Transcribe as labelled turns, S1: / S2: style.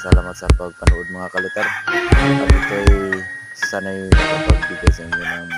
S1: Salamat sa pagpanood mga kalitar. At ito'y sanay nakapagbigay sa inyo ng